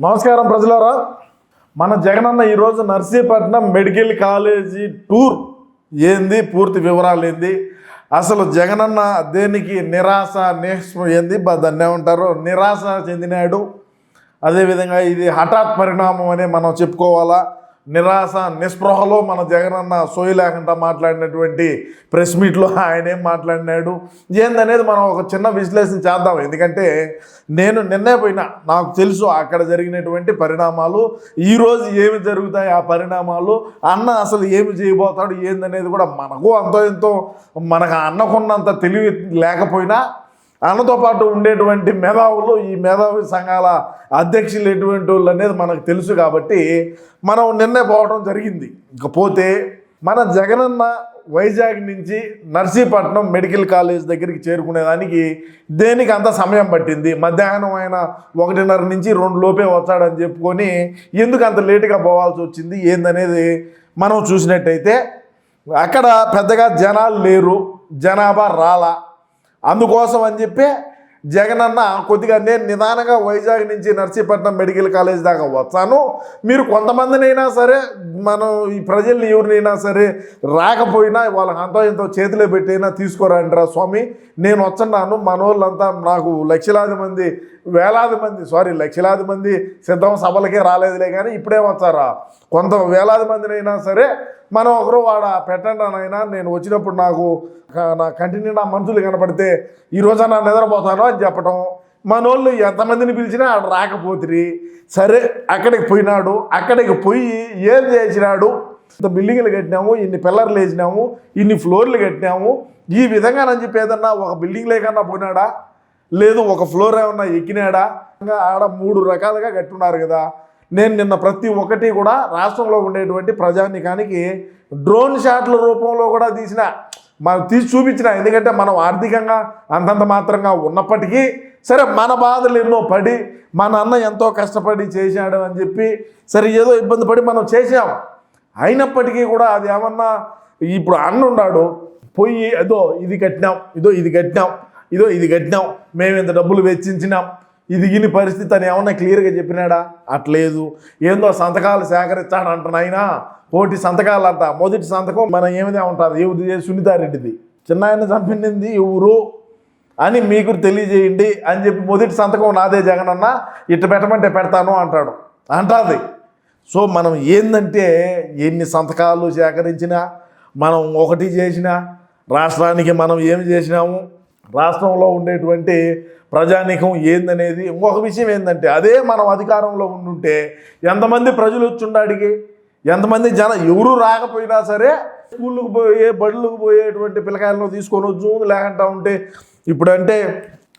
నమస్కారం ప్రజలారా. మన జగనన్న ఈరోజు నర్సీపట్నం మెడికల్ కాలేజీ టూర్. ఏంది? పూర్తి వివరాలు ఏంది? అసలు జగనన్న దేనికి నిరాశ నిస్పృ ఏంది? దాన్ని ఏమంటారు నిరాశ చెందినాడు. అదేవిధంగా ఇది హఠాత్ పరిణామం అని మనం చెప్పుకోవాలా. నిరాశ నిస్పృహలో మన జగనన్న సోయి లేకుండా మాట్లాడినటువంటి ప్రెస్ మీట్లో ఆయన ఏం మాట్లాడినాడు? ఏందనేది మనం ఒక చిన్న విశ్లేషణ చేద్దాం. ఎందుకంటే నేను నిన్నే పోయినా నాకు తెలుసు అక్కడ జరిగినటువంటి పరిణామాలు ఈరోజు ఏమి జరుగుతాయి ఆ పరిణామాలు అన్న అసలు ఏమి చేయబోతాడు ఏందనేది కూడా మనకు అంతో ఎంతో మనకు ఆ అన్నకున్నంత తెలివి లేకపోయినా అన్నతో పాటు ఉండేటువంటి మేధావులు ఈ మేధావి సంఘాల అధ్యక్షులు ఎటువంటి వాళ్ళు అనేది మనకు తెలుసు కాబట్టి మనం నిన్నే పోవడం జరిగింది. ఇకపోతే మన జగనన్న వైజాగ్ నుంచి నర్సీపట్నం మెడికల్ కాలేజ్ దగ్గరికి చేరుకునేదానికి దేనికి అంత సమయం పట్టింది? మధ్యాహ్నం ఆయన ఒకటిన్నర నుంచి రెండు లోపే వచ్చాడని చెప్పుకొని ఎందుకు అంత లేటుగా పోవాల్సి వచ్చింది? ఏందనేది మనం చూసినట్టయితే అక్కడ పెద్దగా జనాలు లేరు జనాభా రాలా. అందుకోసం అని చెప్పి జగన్ అన్న కొద్దిగా నేను నిదానంగా వైజాగ్ నుంచి నర్సీపట్నం మెడికల్ కాలేజ్ దాకా వచ్చాను మీరు కొంతమందినైనా సరే మనం ఈ ప్రజల్ని ఎవరినైనా సరే రాకపోయినా వాళ్ళ అంతో ఎంతో చేతిలో పెట్టైనా తీసుకోరండిరా స్వామి. నేను వచ్చన్నాను మన వాళ్ళంతా నాకు లక్షలాది మంది వేలాది మంది సారీ లక్షలాది మంది సిద్ధం సభలకే రాలేదులే కానీ ఇప్పుడే వచ్చారా కొంత వేలాది మందినైనా సరే మనం ఒకరు వాడ పెట్టండినైనా నేను వచ్చినప్పుడు నాకు నా కంటి నిండా మనుషులు కనపడితే ఈ నా నిద్రపోతాను అని చెప్పటం. మనోళ్ళు ఎంతమందిని పిలిచినా ఆడ రాకపోతురి. సరే అక్కడికి పోయినాడు అక్కడికి పోయి ఏం చేసినాడు? ఇంత బిల్డింగ్లు కట్టినాము ఇన్ని పిల్లర్లు వేసినాము ఇన్ని ఫ్లోర్లు కట్టినాము. ఈ విధంగా అని చెప్పి ఏదన్నా ఒక బిల్డింగ్ లేకన్నా పోయినాడా? లేదు ఒక ఫ్లోర్ ఏమన్నా ఎక్కినాడా? ఇంకా ఆడ మూడు రకాలుగా కట్టున్నారు కదా. నేను నిన్న ప్రతి ఒక్కటి కూడా రాష్ట్రంలో ఉండేటువంటి ప్రజానికానికి డ్రోన్ షాట్ల రూపంలో కూడా తీసిన మనం తీసి చూపించిన. ఎందుకంటే మనం ఆర్థికంగా అంతంత మాత్రంగా ఉన్నప్పటికీ సరే మన బాధలు ఎన్నో పడి మన అన్న ఎంతో కష్టపడి చేశాడు అని చెప్పి సరే ఏదో ఇబ్బంది పడి మనం చేసాం అయినప్పటికీ కూడా అది ఏమన్నా ఇప్పుడు అన్న ఉన్నాడు పోయి ఏదో ఇది కట్టినాం ఇదో ఇది కట్టినాం ఇదో ఇది కట్టినాం మేము ఇంత డబ్బులు వెచ్చించినాం ఇది గిని పరిస్థితి అని ఏమన్నా క్లియర్గా చెప్పినాడా? అట్లేదు. ఏందో సంతకాలు సేకరించాడు అంటున్నాయినా కోటి సంతకాలు అంట మొదటి సంతకం మనం ఏమిదే ఉంటుంది? ఎవరిది సునీతారెడ్డిది. చిన్న ఆయన చంపింది ఎవరు అని మీకు తెలియజేయండి అని చెప్పి మొదటి సంతకం నాదే జగనన్న ఇట్ట పెట్టమంటే పెడతాను అంటాడు. అంటుంది. సో మనం ఏందంటే ఎన్ని సంతకాలు సేకరించినా మనం ఒకటి చేసినా రాష్ట్రానికి మనం ఏమి చేసినాము రాష్ట్రంలో ఉండేటువంటి ప్రజానీకం ఏందనేది ఇంకొక విషయం ఏంటంటే అదే మనం అధికారంలో ఉండుంటే ఎంతమంది ప్రజలు వచ్చిండాడికి ఎంతమంది జన ఎవరు రాకపోయినా సరే స్కూళ్ళకు పోయే బడులకు పోయేటువంటి పిల్లకాయలను తీసుకొని వచ్చు లేకుండా ఉంటే ఇప్పుడంటే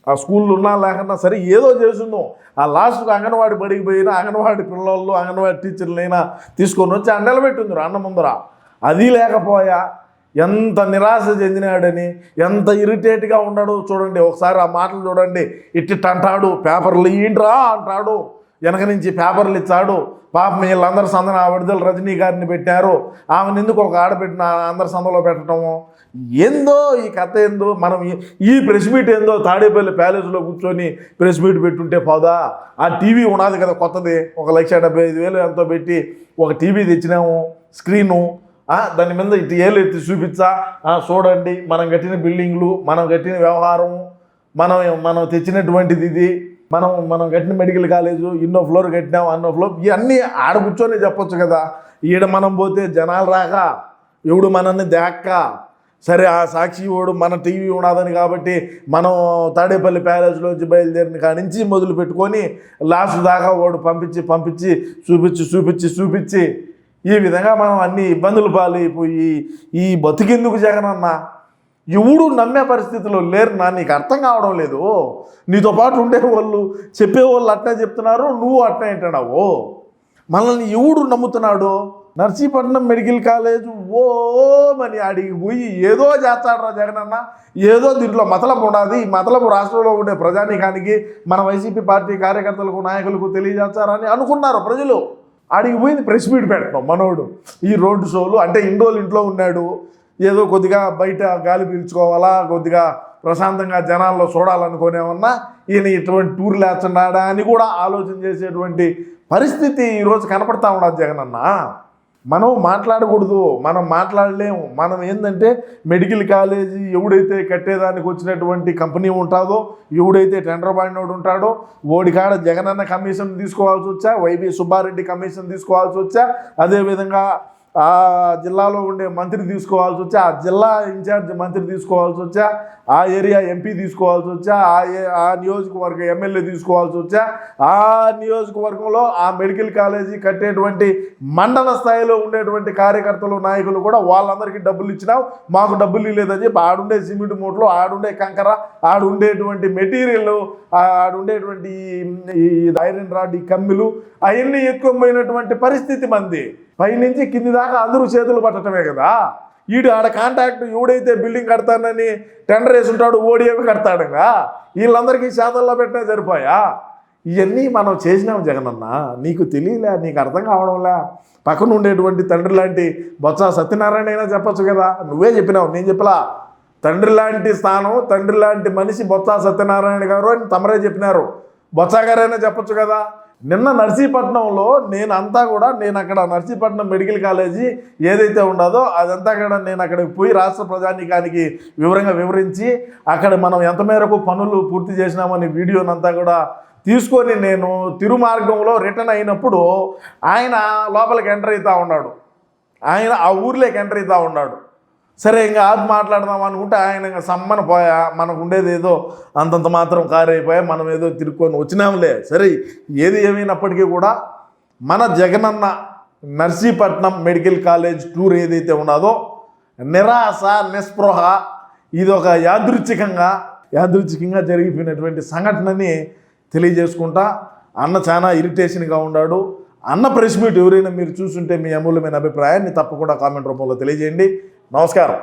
ఆ స్కూళ్ళు ఉన్నా లేకున్నా సరే ఏదో చేసిందో. ఆ లాస్ట్కి అంగన్వాడి బడికి పోయినా అంగన్వాడి పిల్లలు అంగన్వాడి టీచర్లైనా తీసుకొని వచ్చి ఆ నిలబెట్టింది అన్న ముందర. అది లేకపోయా ఎంత నిరాశ చెందినాడని ఎంత ఇరిటేట్గా ఉన్నాడో చూడండి ఒకసారి ఆ మాటలు చూడండి. ఇట్టిట్ అంటాడు పేపర్లు ఏంట్రా అంటాడు. వెనక నుంచి పేపర్లు ఇచ్చాడు. పాపం వీళ్ళందరి సందన విడుదల రజనీ గారిని పెట్టారు. ఆమెను ఎందుకు ఒక ఆడబెట్టిన అందరి సందలో పెట్టడము ఏందో ఈ కథ ఏందో? మనం ఈ- ప్రెస్ మీట్ ఏందో? తాడేపల్లి ప్యాలెస్లో కూర్చొని ప్రెస్ మీట్ పెట్టుంటే పోదా? ఆ టీవీ ఉన్నది కదా కొత్తది. ఒక లక్ష డెబ్బై ఐదు వేలు ఎంతో పెట్టి ఒక టీవీ తెచ్చినాము స్క్రీను. దాని మీద ఇటు ఏళ్ళు ఎత్తి చూపించా. చూడండి మనం కట్టిన బిల్డింగ్లు మనం కట్టిన వ్యవహారం మనం మనం తెచ్చినటువంటిది ఇది మనం మనం కట్టిన మెడికల్ కాలేజు ఇన్నో ఫ్లోర్ కట్టినాం అన్నో ఫ్లోర్ ఇవన్నీ ఆడ కూర్చొని చెప్పొచ్చు కదా. ఈడ మనం పోతే జనాలు రాక ఎవడు మనల్ని దాక్క సరే ఆ సాక్షి ఓడు మన టీవీ ఉండదని కాబట్టి మనం తాడేపల్లి ప్యాలెస్లోంచి బయలుదేరిన కాడి నుంచి మొదలు పెట్టుకొని లాస్ట్ దాకా ఓడు పంపించి పంపించి చూపించి చూపించి చూపించి ఈ విధంగా మనం అన్ని ఇబ్బందులు పాలైపోయి ఈ బతికెందుకు జగనన్న ఎవడు నమ్మే పరిస్థితిలో లేరు నా నీకు అర్థం కావడం లేదు. నీతో పాటు ఉండేవాళ్ళు చెప్పేవాళ్ళు అట్నే చెప్తున్నారు నువ్వు అట్నే అంటున్నావు. మనల్ని ఎవడు నమ్ముతున్నాడు? నర్సీపట్నం మెడికల్ కాలేజ్ ఓ మని ఆడికి పోయి ఏదో చేస్తాడరా జగనన్న ఏదో దీంట్లో మతలపు ఉన్నది. ఈ రాష్ట్రంలో ఉండే ప్రజానీకానికి మన వైసీపీ పార్టీ కార్యకర్తలకు నాయకులకు తెలియజేస్తారని అనుకున్నారు ప్రజలు. ఆడికి పోయింది ప్రెస్ మీట్ పెడతాం మనోడు. ఈ రోడ్డు షోలు అంటే ఇన్ని రోజులు ఇంట్లో ఉన్నాడు. ఏదో కొద్దిగా బయట గాలి పీల్చుకోవాలా కొద్దిగా ప్రశాంతంగా జనాల్లో చూడాలనుకునేమన్నా ఈయన ఇటువంటి టూర్లు వేస్తున్నాడా అని కూడా ఆలోచన చేసేటువంటి పరిస్థితి ఈరోజు కనపడతా ఉండదు జగనన్నా. మనం మాట్లాడకూడదు మనం మాట్లాడలేము. మనం ఏంటంటే మెడికల్ కాలేజీ ఎవడైతే కట్టేదానికి వచ్చినటువంటి కంపెనీ ఉంటుందో ఎవడైతే టెండర్ పడినోడు ఉంటాడో ఓడి కాడ జగనన్న కమిషన్ తీసుకోవాల్సి వచ్చా వైబి సుబ్బారెడ్డి కమిషన్ తీసుకోవాల్సి వచ్చా అదేవిధంగా ఆ జిల్లాలో ఉండే మంత్రి తీసుకోవాల్సి వచ్చా ఆ జిల్లా ఇన్ఛార్జ్ మంత్రి తీసుకోవాల్సి వచ్చా ఆ ఏరియా ఎంపీ తీసుకోవాల్సి వచ్చా ఆ ఆ నియోజకవర్గ ఎమ్మెల్యే తీసుకోవాల్సి వచ్చా ఆ నియోజకవర్గంలో ఆ మెడికల్ కాలేజీ కట్టేటువంటి మండల స్థాయిలో ఉండేటువంటి కార్యకర్తలు నాయకులు కూడా వాళ్ళందరికీ డబ్బులు ఇచ్చినావు మాకు డబ్బులు లేదని చెప్పి ఆడుండే సిమెంట్ మూటలు ఆడుండే కంకర ఆడుండేటువంటి మెటీరియల్ ఆడుండేటువంటి ఈ ఐరన్ రాడ్ ఈ కమ్మిలు అవన్నీ ఎక్కువ పోయినటువంటి పరిస్థితి మంది. పైనుంచి కింది దాకా అందరూ చేతులు పట్టడమే కదా. ఈడు ఆడ కాంటాక్ట్ ఎవడైతే బిల్డింగ్ కడతానని టెండర్ వేసి ఉంటాడు ఓడిఏవి కడతాడుగా. వీళ్ళందరికీ శాతంలో పెట్టినా సరిపోయా? ఇవన్నీ మనం చేసినాం జగనన్న. నీకు తెలియలే నీకు అర్థం కావడంలే. పక్కన ఉండేటువంటి తండ్రి లాంటి బొత్స సత్యనారాయణ అయినా చెప్పొచ్చు కదా. నువ్వే చెప్పినావు నేను చెప్పలా. తండ్రి లాంటి స్థానం తండ్రి లాంటి మనిషి బొత్స సత్యనారాయణ గారు అని తమరే చెప్పినారు. బొత్స గారైనా చెప్పొచ్చు కదా. నిన్న నర్సీపట్నంలో నేను అంతా కూడా నేను అక్కడ నర్సీపట్నం మెడికల్ కాలేజీ ఏదైతే ఉండదో అదంతా కూడా నేను అక్కడికి పోయి రాష్ట్ర ప్రజానీకానికి వివరంగా వివరించి అక్కడ మనం ఎంత మేరకు పనులు పూర్తి చేసినామని వీడియోనంతా కూడా తీసుకొని నేను తిరుమార్గంలో రిటర్న్ అయినప్పుడు ఆయన లోపలికి ఎంటర్ అవుతూ ఉన్నాడు. ఆయన ఆ ఊర్లోకి ఎంటర్ అవుతూ ఉన్నాడు. సరే ఇంకా ఆపి మాట్లాడదాం అనుకుంటే ఆయన ఇంకా సమ్మన పోయా మనకు ఉండేది ఏదో అంతంత మాత్రం కారైపోయా మనం ఏదో తిరుక్కొని వచ్చినాంలే. సరే ఏది ఏమైనప్పటికీ కూడా మన Jagananna Narsipatnam medical college tour ఏదైతే ఉన్నదో నిరాశ నిస్పృహ ఇది ఒక యాదృచ్ఛికంగా యాదృచ్ఛికంగా జరిగిపోయినటువంటి సంఘటనని తెలియజేసుకుంటా. అన్న చాలా ఇరిటేషన్గా ఉన్నాడు అన్న ప్రెస్ మీట్ ఎవరైనా మీరు చూసుంటే మీ అమూల్యమైన అభిప్రాయాన్ని తప్పకుండా కామెంట్ రూపంలో తెలియజేయండి. నమస్కారం